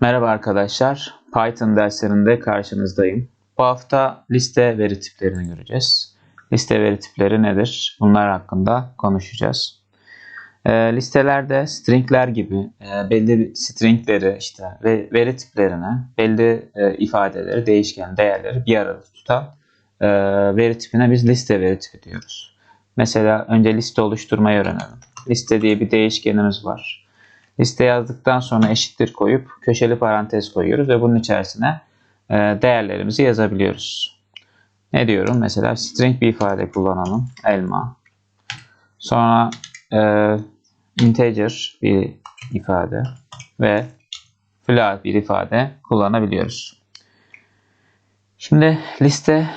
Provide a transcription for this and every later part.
Merhaba arkadaşlar. Python derslerinde karşınızdayım. Bu hafta liste veri tiplerini göreceğiz. Liste veri tipleri nedir? Bunlar hakkında konuşacağız. E, listelerde stringler gibi e, belli stringleri işte ve veri tiplerini, belli e, ifadeleri, değişken değerleri bir arada tutan e, veri tipine biz liste veri tipi diyoruz. Mesela önce liste oluşturmayı öğrenelim. Liste diye bir değişkenimiz var. Liste yazdıktan sonra eşittir koyup köşeli parantez koyuyoruz ve bunun içerisine e, değerlerimizi yazabiliyoruz. Ne diyorum? Mesela string bir ifade kullanalım. Elma. Sonra e, integer bir ifade ve float bir ifade kullanabiliyoruz. Şimdi liste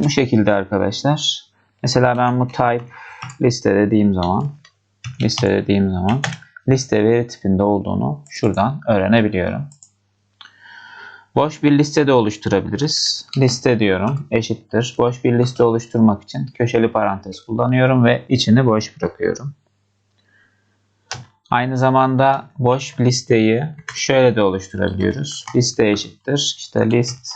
bu şekilde arkadaşlar. Mesela ben bu type liste dediğim zaman liste dediğim zaman liste veri tipinde olduğunu şuradan öğrenebiliyorum. Boş bir liste de oluşturabiliriz. Liste diyorum eşittir. Boş bir liste oluşturmak için köşeli parantez kullanıyorum ve içini boş bırakıyorum. Aynı zamanda boş listeyi şöyle de oluşturabiliyoruz. Liste eşittir. İşte list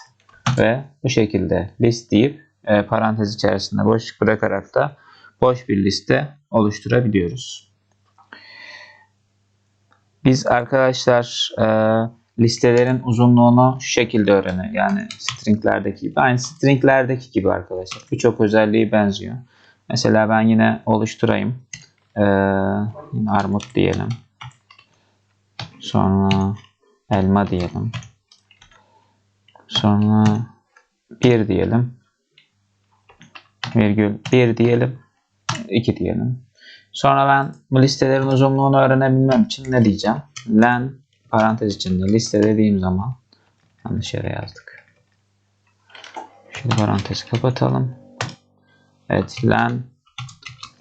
ve bu şekilde list deyip e, parantez içerisinde boşluk bırakarak da boş bir liste oluşturabiliyoruz. Biz arkadaşlar e, listelerin uzunluğunu şu şekilde öğreniyoruz. Yani stringlerdeki gibi. Aynı stringlerdeki gibi arkadaşlar. Birçok özelliği benziyor. Mesela ben yine oluşturayım. Ee, yine armut diyelim. Sonra elma diyelim. Sonra bir diyelim. Virgül bir diyelim. iki diyelim. Sonra ben bu listelerin uzunluğunu öğrenebilmem için ne diyeceğim? Len parantez içinde liste dediğim zaman yanlış yere yazdık. Şimdi parantez kapatalım. Evet len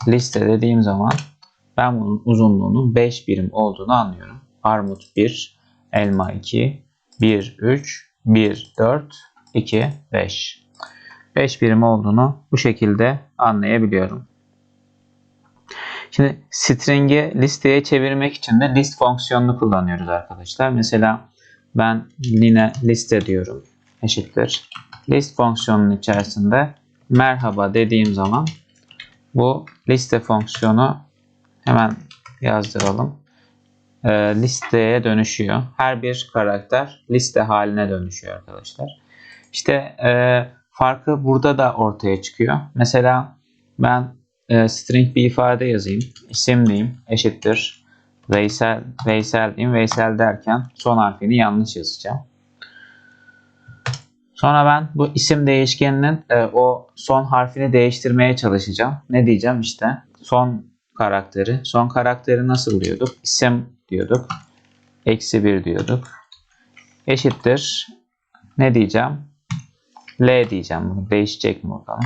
liste dediğim zaman ben bunun uzunluğunun 5 birim olduğunu anlıyorum. Armut 1, elma 2, 1, 3, 1, 4, 2, 5. 5 birim olduğunu bu şekilde anlayabiliyorum. Şimdi string'i listeye çevirmek için de list fonksiyonunu kullanıyoruz arkadaşlar. Mesela ben yine liste diyorum. Eşittir. List fonksiyonunun içerisinde merhaba dediğim zaman bu liste fonksiyonu hemen yazdıralım. E, listeye dönüşüyor. Her bir karakter liste haline dönüşüyor arkadaşlar. İşte e, farkı burada da ortaya çıkıyor. Mesela ben e, string bir ifade yazayım. İsim diyeyim eşittir. Veysel, Veysel diyeyim. Veysel derken son harfini yanlış yazacağım. Sonra ben bu isim değişkeninin e, o son harfini değiştirmeye çalışacağım. Ne diyeceğim işte son karakteri. Son karakteri nasıl diyorduk? İsim diyorduk. Eksi 1 diyorduk. Eşittir. Ne diyeceğim? L diyeceğim. Bunu değişecek mi bakalım.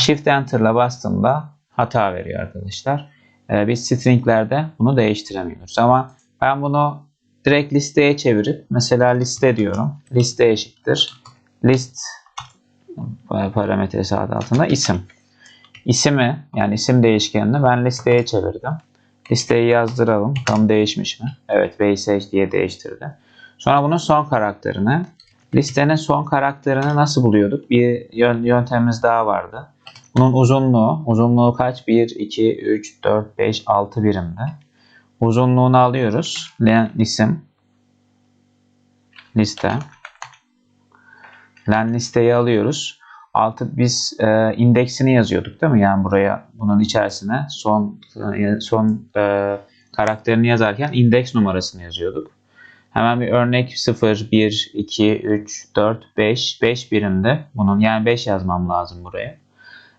Shift Enter'la bastığımda hata veriyor arkadaşlar. Ee, biz stringlerde bunu değiştiremiyoruz. Ama ben bunu direkt listeye çevirip mesela liste diyorum. Liste eşittir. List parametresi adı altında isim. İsimi yani isim değişkenini ben listeye çevirdim. Listeyi yazdıralım. Tam değişmiş mi? Evet Veysel diye değiştirdi. Sonra bunun son karakterini listenin son karakterini nasıl buluyorduk? Bir yöntemimiz daha vardı. Bunun uzunluğu, uzunluğu kaç? 1, 2, 3, 4, 5, 6 birimde. Uzunluğunu alıyoruz. Len isim liste. Len listeyi alıyoruz. Altı biz e, indeksini yazıyorduk değil mi? Yani buraya bunun içerisine son e, son e, karakterini yazarken indeks numarasını yazıyorduk. Hemen bir örnek 0, 1, 2, 3, 4, 5, 5 birimde bunun yani 5 yazmam lazım buraya.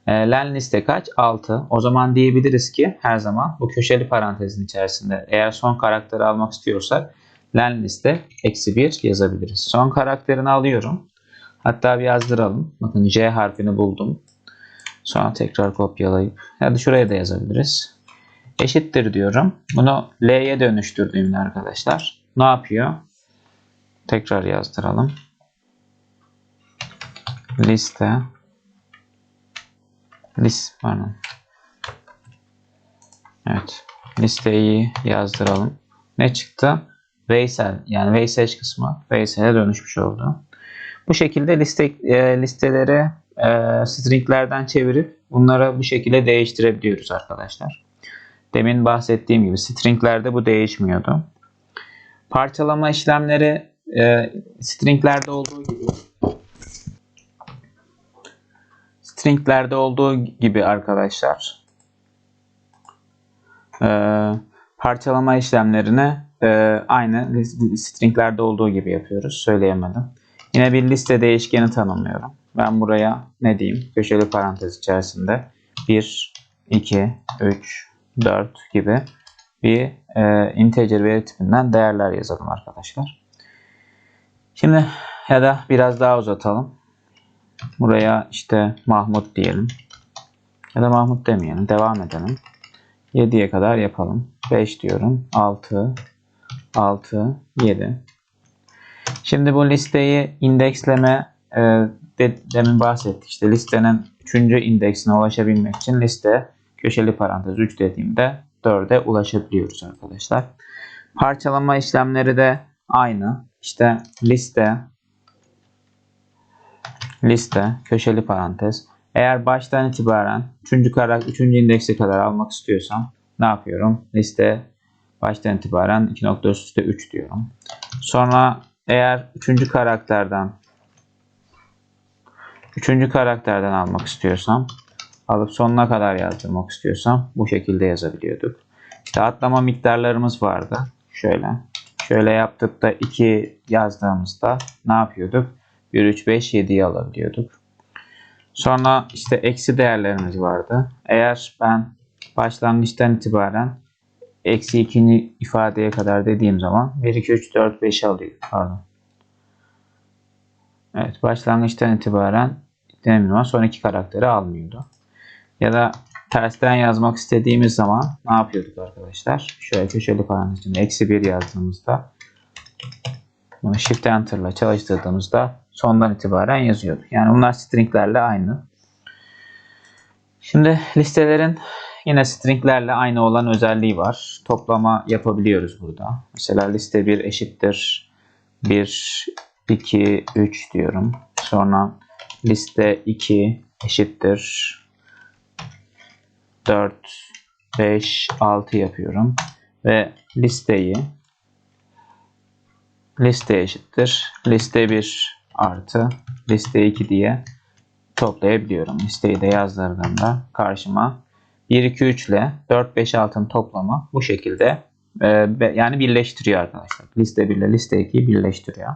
E, len liste kaç? 6. O zaman diyebiliriz ki her zaman bu köşeli parantezin içerisinde eğer son karakteri almak istiyorsak len liste eksi 1 yazabiliriz. Son karakterini alıyorum. Hatta bir yazdıralım. Bakın J harfini buldum. Sonra tekrar kopyalayıp ya da şuraya da yazabiliriz. Eşittir diyorum. Bunu L'ye dönüştürdüğümde arkadaşlar ne yapıyor? Tekrar yazdıralım. Liste list pardon. Evet. Listeyi yazdıralım. Ne çıktı? Veysel yani Veysel kısmı Veysel'e dönüşmüş oldu. Bu şekilde liste e, listeleri e, stringlerden çevirip bunları bu şekilde değiştirebiliyoruz arkadaşlar. Demin bahsettiğim gibi stringlerde bu değişmiyordu. Parçalama işlemleri e, stringlerde olduğu gibi stringlerde olduğu gibi arkadaşlar e, parçalama işlemlerini e, aynı stringlerde olduğu gibi yapıyoruz. Söyleyemedim. Yine bir liste değişkeni tanımlıyorum. Ben buraya ne diyeyim? Köşeli parantez içerisinde 1, 2, 3, 4 gibi bir e, integer veri tipinden değerler yazalım arkadaşlar. Şimdi ya da biraz daha uzatalım. Buraya işte Mahmut diyelim. Ya da Mahmut demeyelim. Devam edelim. 7'ye kadar yapalım. 5 diyorum. 6, 6, 7. Şimdi bu listeyi indeksleme e, de, demin bahsettik. İşte listenin 3. indeksine ulaşabilmek için liste köşeli parantez 3 dediğimde 4'e ulaşabiliyoruz arkadaşlar. Parçalama işlemleri de aynı. İşte liste liste köşeli parantez. Eğer baştan itibaren 3. karakter 3. indekse kadar almak istiyorsam ne yapıyorum? Liste baştan itibaren 2 nokta üst üste 3 diyorum. Sonra eğer 3. karakterden 3. karakterden almak istiyorsam alıp sonuna kadar yazdırmak istiyorsam bu şekilde yazabiliyorduk. İşte atlama miktarlarımız vardı. Şöyle. Şöyle yaptık da 2 yazdığımızda ne yapıyorduk? 1, 3, 5, 7'yi alabiliyorduk. Sonra işte eksi değerlerimiz vardı. Eğer ben başlangıçtan itibaren eksi 2. ifadeye kadar dediğim zaman 1, 2, 3, 4, 5'i alıyor. Pardon. Evet başlangıçtan itibaren zaman son iki karakteri almıyordu. Ya da tersten yazmak istediğimiz zaman ne yapıyorduk arkadaşlar? Şöyle köşeli parantez eksi 1 yazdığımızda bunu Shift Enter ile çalıştırdığımızda sondan itibaren yazıyordu. Yani bunlar stringlerle aynı. Şimdi listelerin yine stringlerle aynı olan özelliği var. Toplama yapabiliyoruz burada. Mesela liste 1 eşittir 1, 2, 3 diyorum. Sonra liste 2 eşittir 4, 5, 6 yapıyorum. Ve listeyi liste eşittir. Liste 1 artı liste 2 diye toplayabiliyorum. Listeyi de yazdırdığımda karşıma 1, 2, 3 ile 4, 5, 6'ın toplamı bu şekilde e, yani birleştiriyor arkadaşlar. Liste 1 ile liste 2'yi birleştiriyor.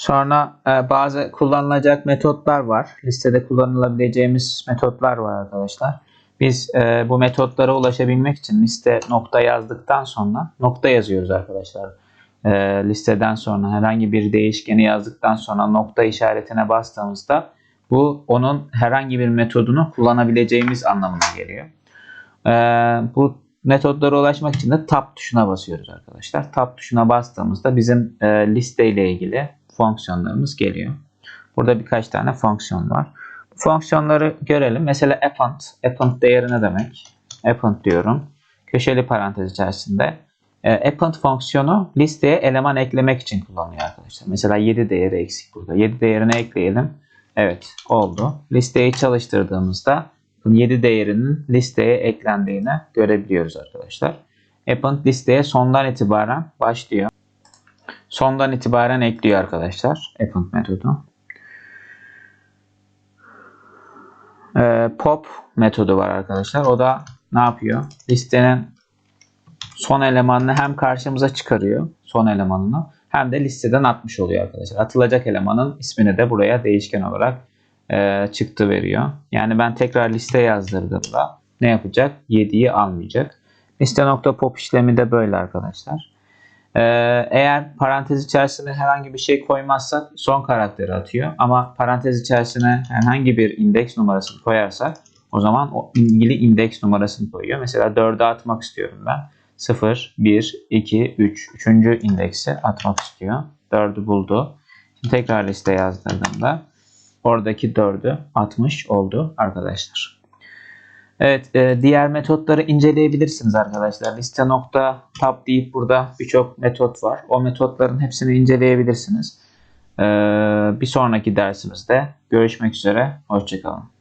Sonra e, bazı kullanılacak metotlar var. Listede kullanılabileceğimiz metotlar var arkadaşlar. Biz e, bu metotlara ulaşabilmek için liste nokta yazdıktan sonra nokta yazıyoruz arkadaşlar. E, listeden sonra herhangi bir değişkeni yazdıktan sonra nokta işaretine bastığımızda bu onun herhangi bir metodunu kullanabileceğimiz anlamına geliyor. E, bu metotlara ulaşmak için de tab tuşuna basıyoruz arkadaşlar. Tab tuşuna bastığımızda bizim e, liste ilgili fonksiyonlarımız geliyor. Burada birkaç tane fonksiyon var. Bu fonksiyonları görelim. Mesela append. Append değeri ne demek? Append diyorum. Köşeli parantez içerisinde. E, append fonksiyonu listeye eleman eklemek için kullanılıyor arkadaşlar. Mesela 7 değeri eksik burada. 7 değerini ekleyelim. Evet oldu. Listeyi çalıştırdığımızda 7 değerinin listeye eklendiğini görebiliyoruz arkadaşlar. Append listeye sondan itibaren başlıyor. Sondan itibaren ekliyor arkadaşlar. Append metodu. Ee, pop metodu var arkadaşlar. O da ne yapıyor? Listenin son elemanını hem karşımıza çıkarıyor. Son elemanını. Hem de listeden atmış oluyor arkadaşlar. Atılacak elemanın ismini de buraya değişken olarak e, çıktı veriyor. Yani ben tekrar liste yazdırdığımda ne yapacak? 7'yi almayacak. Liste.pop işlemi de böyle arkadaşlar. Ee, eğer parantez içerisine herhangi bir şey koymazsak son karakteri atıyor. Ama parantez içerisine herhangi bir indeks numarasını koyarsak o zaman o ilgili indeks numarasını koyuyor. Mesela 4'e atmak istiyorum ben. 0, 1, 2, 3. Üçüncü indeksi atmak istiyor. 4'ü buldu. Şimdi tekrar liste yazdırdığımda Oradaki 4'ü 60 oldu arkadaşlar. Evet e, diğer metotları inceleyebilirsiniz arkadaşlar. Liste nokta tab deyip burada birçok metot var. O metotların hepsini inceleyebilirsiniz. E, bir sonraki dersimizde görüşmek üzere. Hoşçakalın.